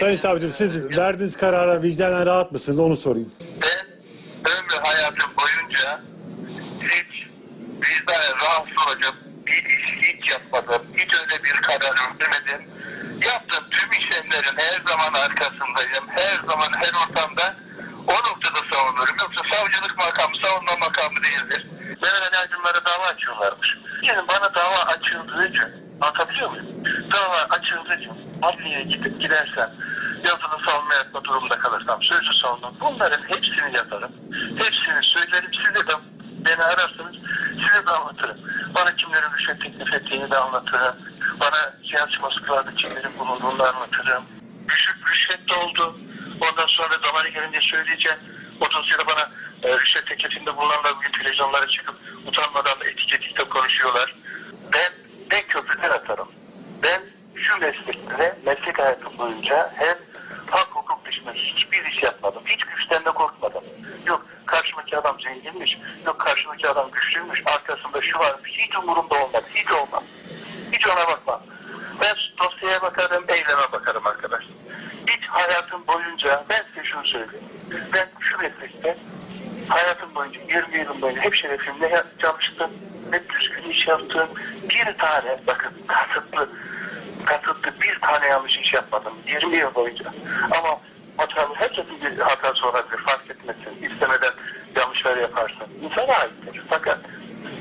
Sayın savcım siz verdiğiniz karara vicdanen rahat mısınız onu sorayım. Ben ömrü hayatım boyunca hiç vicdanen rahatsız olacak bir iş hiç yapmadım. Hiç öyle bir karar vermedim. Yaptığım tüm işlemlerin her zaman arkasındayım. Her zaman her ortamda o noktada savunurum. Yoksa savcılık makamı savunma makamı değildir. Mehmet Aydınlara dava açıyorlarmış. Yani bana dava açıldığı için anlatabiliyor muyum? Dava açıldığı için adliyeye gidip gidersem yazılı savunma yapma durumunda kalırsam sözlü savunma bunların hepsini yaparım. Hepsini söylerim. Size de beni ararsınız. Size de anlatırım. Bana kimlerin rüşvet teklif ettiğini de anlatırım. Bana siyasi baskılarda kimlerin bulunduğunu da anlatırım. Rüşvet, rüşvet de oldu. Ondan sonra zamanı gelince söyleyeceğim. O dosyada bana e, rüşvet teklifinde bulunanlar bugün televizyonlara çıkıp utanmadan etiketikte konuşuyorlar. Ben ne köprüden atarım. Ben şu meslekte, meslek hayatım boyunca hem hak hukuk dışında hiçbir iş yapmadım. Hiç güçten de korkmadım. Yok karşımdaki adam zenginmiş, yok karşımdaki adam güçlüymüş, arkasında şu varmış. Hiç umurumda olmaz, hiç olmaz. Hiç ona bakmam. Ben dosyaya bakarım, eyleme bakarım arkadaş. Hiç hayatım boyunca, ben size şunu söyleyeyim. Ben şu meslekte hayatım boyunca, 20 yılım boyunca hep şerefimle çalıştım. Hep düzgün iş yaptım. Bir tane, bakın kasıtlı, kasıtlı bir tane yanlış iş yapmadım 20 yıl boyunca. Ama hatalı herkesin bir hatası olabilir fark etmesin. Yanlışlar yaparsın. İnsana aittir. Fakat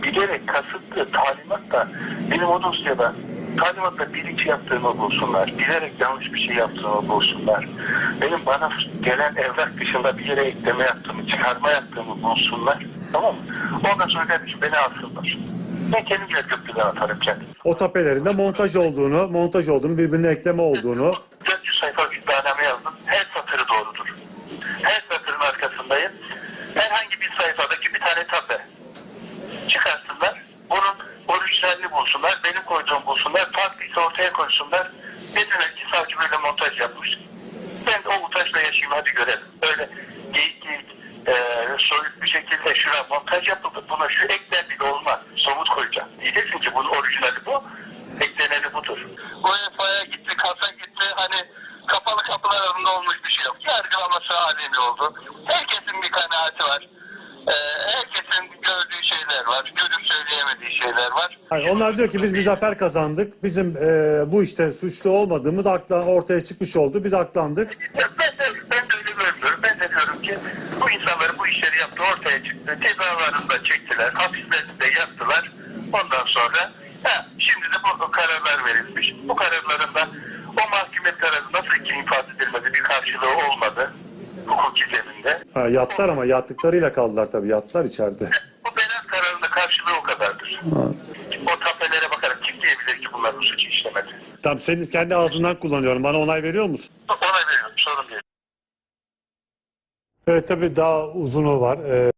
bilerek kasıtlı talimat da benim o dosyada talimatta bilinç yaptığımı bulsunlar. Bilerek yanlış bir şey yaptığımı bulsunlar. Benim bana gelen evrak dışında bir yere ekleme yaptığımı, çıkarma yaptığımı bulsunlar. Tamam mı? Ondan sonra kardeşim beni alsınlar. Ben kendimle köprüden atarım kendim. O tapelerinde montaj olduğunu, montaj olduğunu, birbirine ekleme olduğunu 400 sayfa bir iddianame yazdım. Her satırı doğrudur. Her satırın arkasındayım. Herhangi bir sayfadaki bir tane tape çıkarsınlar. Bunun orijinalini bulsunlar. Benim koyduğum Farklıysa ortaya koysunlar. Desinler ki savcı böyle montaj yapmış. Ben o montajla yaşayayım hadi görelim. Öyle geyik geyik e, soyut bir şekilde şuna montaj yapıldı. Buna şu eklen bile olmaz. Somut koyacağım. Diyeceksin ki bunun orijinali bu. Ekleneni budur. UEFA'ya gitti, kasa gitti. Hani kapalı kapılar arasında olmuş bir şey yok. Yargılaması alemi oldu. Herkesin bir kanaati var. Ee, herkesin gördüğü şeyler var. Görüp söyleyemediği şeyler var. Yani onlar diyor ki biz bir zafer kazandık. Bizim e, bu işte suçlu olmadığımız akla ortaya çıkmış oldu. Biz aklandık. Ben de, ben de öyle görmüyorum. Ben de diyorum ki bu insanlar bu işleri yaptı ortaya çıktı. Cezalarını da çektiler. Hapislerini de yaptılar. Ondan sonra ha, şimdi de bu kararlar verilmiş. Bu kararların da o mahkumiyet kararı nasıl ki infaz edilmedi bir karşılığı olmadı. Hukuki zeminde. Ha, yattılar ama yattıklarıyla kaldılar tabii. Yattılar içeride. Kararında karşılığı o tapelere bakarak kim diyebilir ki bunlar bu suçu işlemedi? Tamam senin kendi ağzından kullanıyorum. Bana onay veriyor musun? Onay veriyorum sorun değil. Evet tabii daha uzunu var. E,